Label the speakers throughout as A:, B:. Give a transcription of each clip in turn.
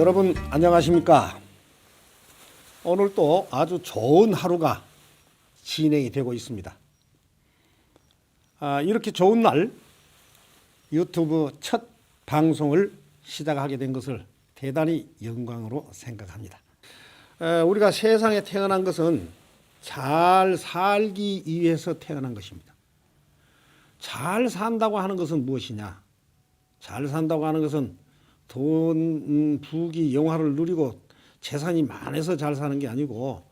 A: 여러분 안녕하십니까? 오늘 또 아주 좋은 하루가 진행이 되고 있습니다. 아, 이렇게 좋은 날 유튜브 첫 방송을 시작하게 된 것을 대단히 영광으로 생각합니다. 에, 우리가 세상에 태어난 것은 잘 살기 위해서 태어난 것입니다. 잘 산다고 하는 것은 무엇이냐? 잘 산다고 하는 것은 돈, 음, 부귀, 영화를 누리고 재산이 많아서 잘 사는 게 아니고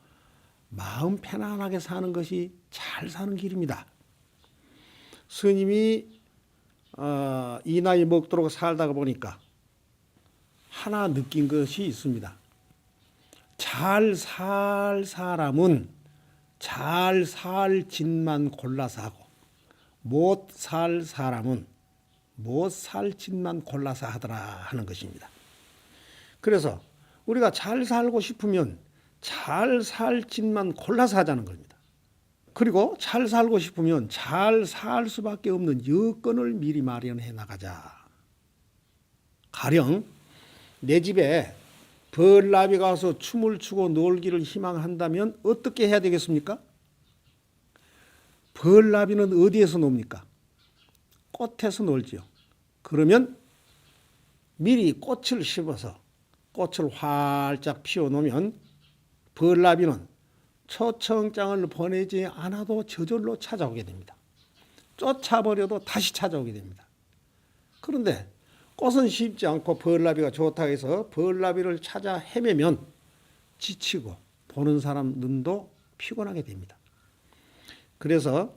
A: 마음 편안하게 사는 것이 잘 사는 길입니다. 스님이 어, 이 나이 먹도록 살다가 보니까 하나 느낀 것이 있습니다. 잘 살 사람은 잘 살 짓만 골라서 하고 못 살 사람은 못살 짓만 골라서 하더라 하는 것입니다. 그래서 우리가 잘 살고 싶으면 잘 살 짓만 골라서 하자는 겁니다. 그리고 잘 살고 싶으면 잘 살 수밖에 없는 여건을 미리 마련해 나가자. 가령 내 집에 벌나비가 와서 춤을 추고 놀기를 희망한다면 어떻게 해야 되겠습니까? 벌나비는 어디에서 놉니까? 꽃에서 놀지요. 그러면 미리 꽃을 심어서 꽃을 활짝 피워 놓으면 벌나비는 초청장을 보내지 않아도 저절로 찾아오게 됩니다. 쫓아버려도 다시 찾아오게 됩니다. 그런데 꽃은 심지 않고 벌나비가 좋다고 해서 벌나비를 찾아 헤매면 지치고 보는 사람 눈도 피곤하게 됩니다. 그래서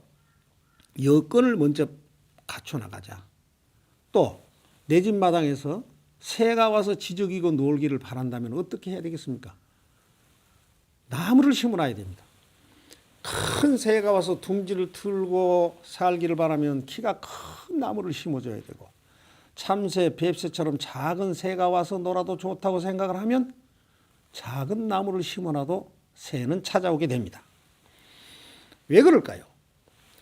A: 여건을 먼저 갖춰 나가자. 또 내 집 마당에서 새가 와서 지저귀고 놀기를 바란다면 어떻게 해야 되겠습니까? 나무를 심어놔야 됩니다. 큰 새가 와서 둥지를 틀고 살기를 바라면 키가 큰 나무를 심어줘야 되고 참새, 뱁새처럼 작은 새가 와서 놀아도 좋다고 생각을 하면 작은 나무를 심어놔도 새는 찾아오게 됩니다. 왜 그럴까요?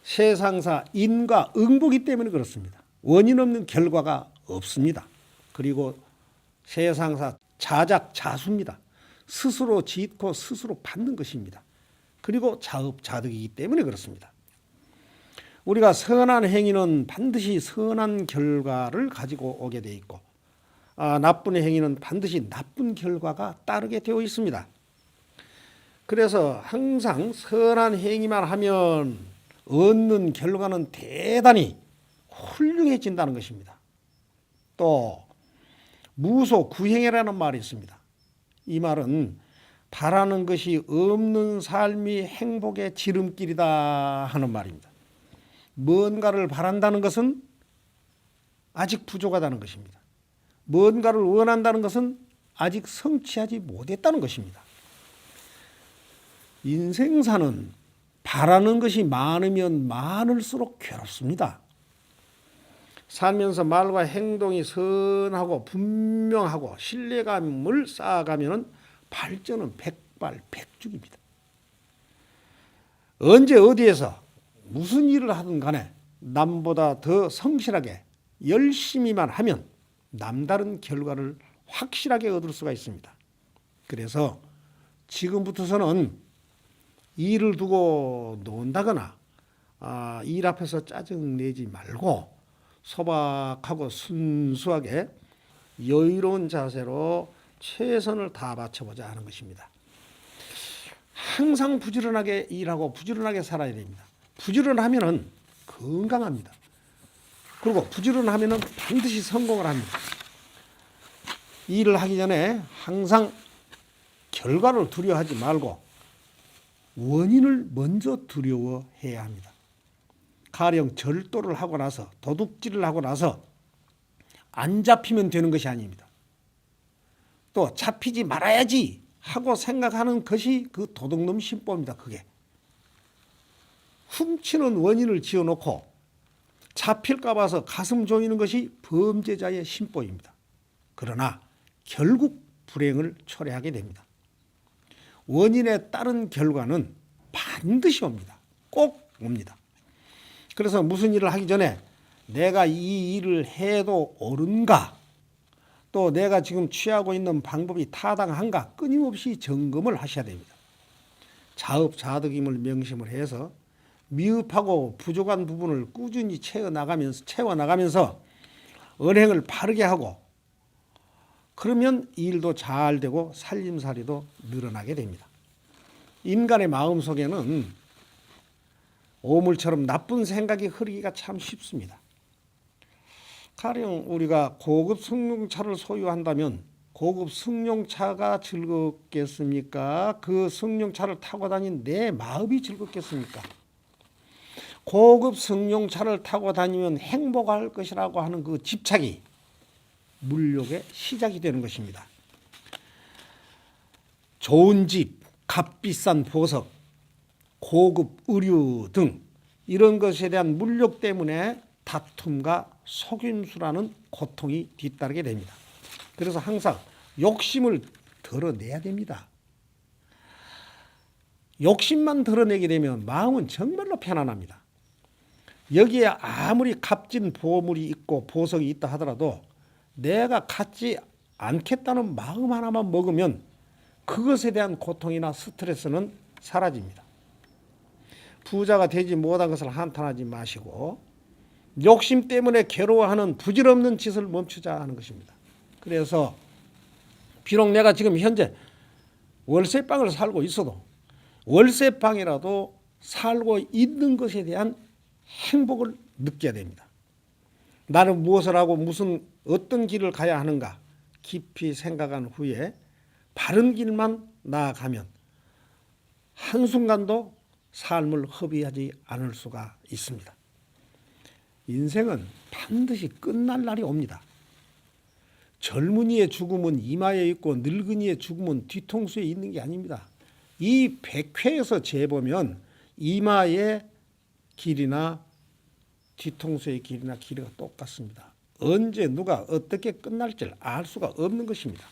A: 세상사 인과 응보기 때문에 그렇습니다. 원인 없는 결과가 없습니다. 그리고 세상사 자작 자수입니다. 스스로 짓고 스스로 받는 것입니다. 그리고 자업자득이기 때문에 그렇습니다. 우리가 선한 행위는 반드시 선한 결과를 가지고 오게 돼 있고 아, 나쁜 행위는 반드시 나쁜 결과가 따르게 되어 있습니다. 그래서 항상 선한 행위만 하면 얻는 결과는 대단히 훌륭해진다는 것입니다. 또 무소 구행이라는 말이 있습니다. 이 말은 바라는 것이 없는 삶이 행복의 지름길이다 하는 말입니다. 뭔가를 바란다는 것은 아직 부족하다는 것입니다. 뭔가를 원한다는 것은 아직 성취하지 못했다는 것입니다. 인생사는 바라는 것이 많으면 많을수록 괴롭습니다. 살면서 말과 행동이 선하고 분명하고 신뢰감을 쌓아가면 발전은 백발 백중입니다. 언제 어디에서 무슨 일을 하든 간에 남보다 더 성실하게 열심히만 하면 남다른 결과를 확실하게 얻을 수가 있습니다. 그래서 지금부터서는 일을 두고 논다거나 아, 일 앞에서 짜증 내지 말고 소박하고 순수하게 여유로운 자세로 최선을 다 바쳐보자 하는 것입니다. 항상 부지런하게 일하고 부지런하게 살아야 됩니다. 부지런하면은 건강합니다. 그리고 부지런하면은 반드시 성공을 합니다. 일을 하기 전에 항상 결과를 두려워하지 말고 원인을 먼저 두려워해야 합니다. 가령 절도를 하고 나서 도둑질을 하고 나서 안 잡히면 되는 것이 아닙니다. 또 잡히지 말아야지 하고 생각하는 것이 그 도둑놈 심보입니다. 그게 훔치는 원인을 지어놓고 잡힐까 봐서 가슴 조이는 것이 범죄자의 심보입니다. 그러나 결국 불행을 초래하게 됩니다. 원인에 따른 결과는 반드시 옵니다. 꼭 옵니다. 그래서 무슨 일을 하기 전에 내가 이 일을 해도 옳은가? 또 내가 지금 취하고 있는 방법이 타당한가 끊임없이 점검을 하셔야 됩니다. 자업자득임을 명심을 해서 미흡하고 부족한 부분을 꾸준히 채워 나가면서 채워 나가면서 언행을 바르게 하고 그러면 일도 잘 되고 살림살이도 늘어나게 됩니다. 인간의 마음 속에는 오물처럼 나쁜 생각이 흐르기가 참 쉽습니다. 가령 우리가 고급 승용차를 소유한다면 고급 승용차가 즐겁겠습니까? 그 승용차를 타고 다닌 내 마음이 즐겁겠습니까? 고급 승용차를 타고 다니면 행복할 것이라고 하는 그 집착이 물욕의 시작이 되는 것입니다. 좋은 집, 값비싼 보석, 고급 의류 등 이런 것에 대한 물욕 때문에 다툼과 속임수라는 고통이 뒤따르게 됩니다. 그래서 항상 욕심을 덜어내야 됩니다. 욕심만 덜어내게 되면 마음은 정말로 편안합니다. 여기에 아무리 값진 보물이 있고 보석이 있다 하더라도 내가 갖지 않겠다는 마음 하나만 먹으면 그것에 대한 고통이나 스트레스는 사라집니다. 부자가 되지 못한 것을 한탄하지 마시고 욕심 때문에 괴로워하는 부질없는 짓을 멈추자 하는 것입니다. 그래서 비록 내가 지금 현재 월세방을 살고 있어도 월세방이라도 살고 있는 것에 대한 행복을 느껴야 됩니다. 나는 무엇을 하고 무슨 어떤 길을 가야 하는가 깊이 생각한 후에 바른 길만 나아가면 한순간도 삶을 허비하지 않을 수가 있습니다. 인생은 반드시 끝날 날이 옵니다. 젊은이의 죽음은 이마에 있고 늙은이의 죽음은 뒤통수에 있는 게 아닙니다. 이 백회에서 재보면 이마의 길이나 뒤통수의 길이나 길이가 똑같습니다. 언제 누가 어떻게 끝날지를 알 수가 없는 것입니다.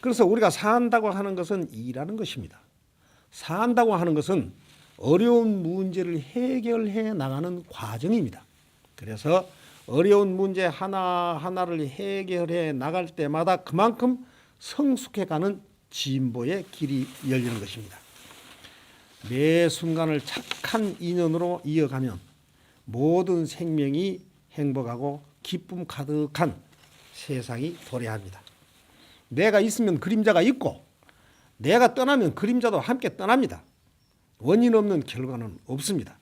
A: 그래서 우리가 산다고 하는 것은 일하는 것입니다. 산다고 하는 것은 어려운 문제를 해결해 나가는 과정입니다. 그래서 어려운 문제 하나하나를 해결해 나갈 때마다 그만큼 성숙해 가는 진보의 길이 열리는 것입니다. 매 순간을 착한 인연으로 이어가면 모든 생명이 행복하고 기쁨 가득한 세상이 도래합니다. 내가 있으면 그림자가 있고 내가 떠나면 그림자도 함께 떠납니다. 원인 없는 결과는 없습니다.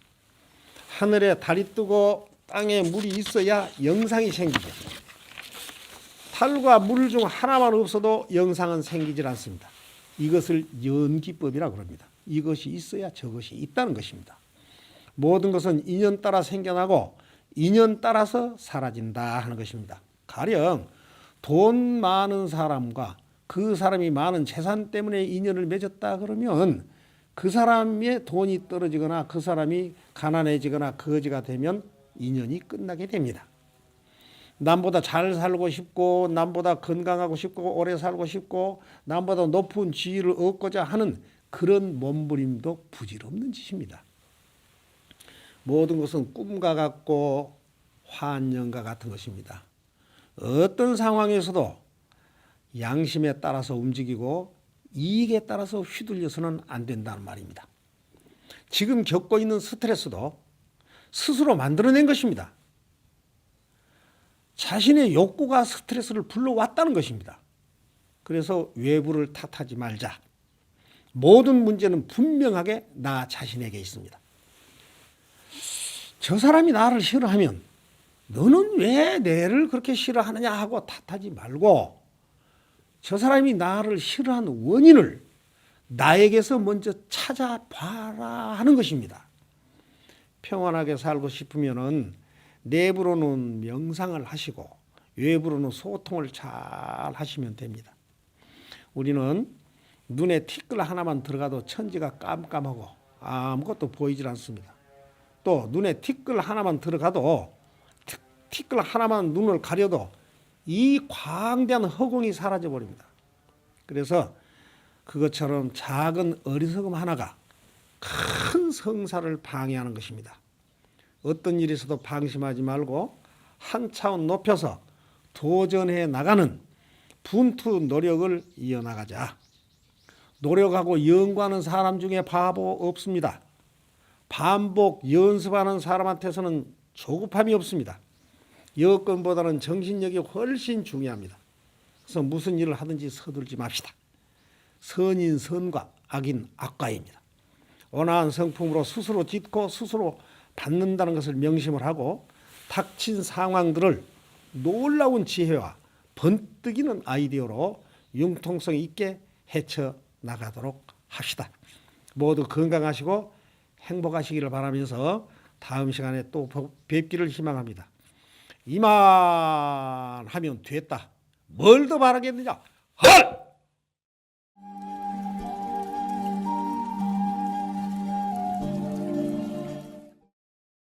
A: 하늘에 달이 뜨고 땅에 물이 있어야 영상이 생기죠. 달과 물 중 하나만 없어도 영상은 생기질 않습니다. 이것을 연기법이라고 합니다. 이것이 있어야 저것이 있다는 것입니다. 모든 것은 인연 따라 생겨나고 인연 따라서 사라진다 하는 것입니다. 가령 돈 많은 사람과 그 사람이 많은 재산 때문에 인연을 맺었다 그러면 그 사람의 돈이 떨어지거나 그 사람이 가난해지거나 거지가 되면 인연이 끝나게 됩니다. 남보다 잘 살고 싶고 남보다 건강하고 싶고 오래 살고 싶고 남보다 높은 지위를 얻고자 하는 그런 몸부림도 부질없는 짓입니다. 모든 것은 꿈과 같고 환영과 같은 것입니다. 어떤 상황에서도 양심에 따라서 움직이고 이익에 따라서 휘둘려서는 안 된다는 말입니다. 지금 겪고 있는 스트레스도 스스로 만들어낸 것입니다. 자신의 욕구가 스트레스를 불러왔다는 것입니다. 그래서 외부를 탓하지 말자. 모든 문제는 분명하게 나 자신에게 있습니다. 저 사람이 나를 싫어하면 너는 왜 내를 그렇게 싫어하느냐 하고 탓하지 말고 저 사람이 나를 싫어하는 원인을 나에게서 먼저 찾아봐라 하는 것입니다. 평안하게 살고 싶으면은 내부로는 명상을 하시고 외부로는 소통을 잘 하시면 됩니다. 우리는 눈에 티끌 하나만 들어가도 천지가 깜깜하고 아무것도 보이질 않습니다. 또 눈에 티끌 하나만 들어가도 티- 티끌 하나만 눈을 가려도 이 광대한 허공이 사라져 버립니다. 그래서 그것처럼 작은 어리석음 하나가 큰 성사를 방해하는 것입니다. 어떤 일에서도 방심하지 말고 한 차원 높여서 도전해 나가는 분투 노력을 이어나가자. 노력하고 연구하는 사람 중에 바보 없습니다. 반복 연습하는 사람한테서는 조급함이 없습니다. 여건보다는 정신력이 훨씬 중요합니다. 그래서 무슨 일을 하든지 서둘지 맙시다. 선인 선과 악인 악과입니다. 온화한 성품으로 스스로 짓고 스스로 받는다는 것을 명심을 하고 닥친 상황들을 놀라운 지혜와 번뜩이는 아이디어로 융통성 있게 헤쳐 나가도록 합시다. 모두 건강하시고 행복하시기를 바라면서 다음 시간에 또 뵙기를 희망합니다. 이만 하면 됐다. 뭘 더 바라겠느냐? 헐!